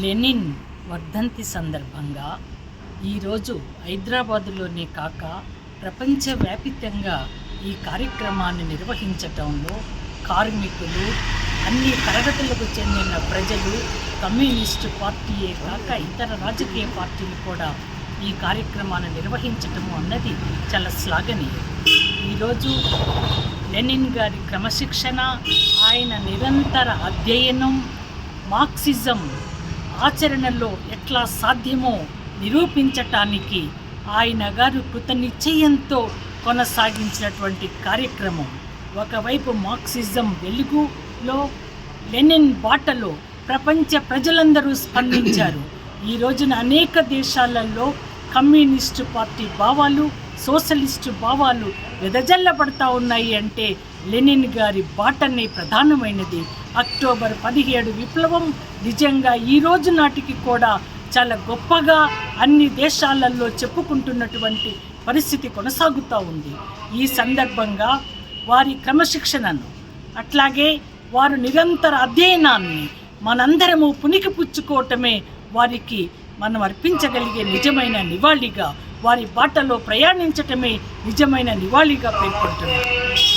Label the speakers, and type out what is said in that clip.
Speaker 1: Lenin వర్ధంతి సందర్భంగా ఈరోజు హైదరాబాదులోనే కాక ప్రపంచవ్యాపితంగా ఈ కార్యక్రమాన్ని నిర్వహించటంలో కార్మికులు అన్ని తరగతులకు చెందిన ప్రజలు కమ్యూనిస్టు పార్టీయే కాక ఇతర రాజకీయ పార్టీలు కూడా ఈ కార్యక్రమాన్ని నిర్వహించటము అన్నది చాలా శ్లాఘనీయం. ఈరోజు లెనిన్ గారి క్రమశిక్షణ ఆయన నిరంతర అధ్యయనం మార్క్సిజం ఆచరణలో ఎట్లా సాధ్యమో నిరూపించటానికి ఆయన గారు కృతనిశ్చయంతో కొనసాగించినటువంటి కార్యక్రమం. ఒకవైపు మార్క్సిజం వెలుగులో లెనిన్ బాటలో ప్రపంచ ప్రజలందరూ స్పందించారు. ఈ రోజున అనేక దేశాలలో కమ్యూనిస్టు పార్టీ భావాలు సోషలిస్టు భావాలు వెదజల్లబడతా ఉన్నాయి అంటే లెనిన్ గారి బాటనే ప్రధానమైనది. అక్టోబర్ పదిహేడు విప్లవం నిజంగా ఈ రోజు నాటికి కూడా చాలా గొప్పగా అన్ని దేశాలలో చెప్పుకుంటున్నటువంటి పరిస్థితి కొనసాగుతూ ఉంది. ఈ సందర్భంగా వారి క్రమశిక్షణను అట్లాగే వారు నిరంతర అధ్యయనాన్ని మనందరము పునికి పుచ్చుకోవటమే వారికి మనం అర్పించగలిగే నిజమైన నివాళిగా వారి బాటలో ప్రయాణించటమే నిజమైన నివాళిగా పేర్కొంటున్నారు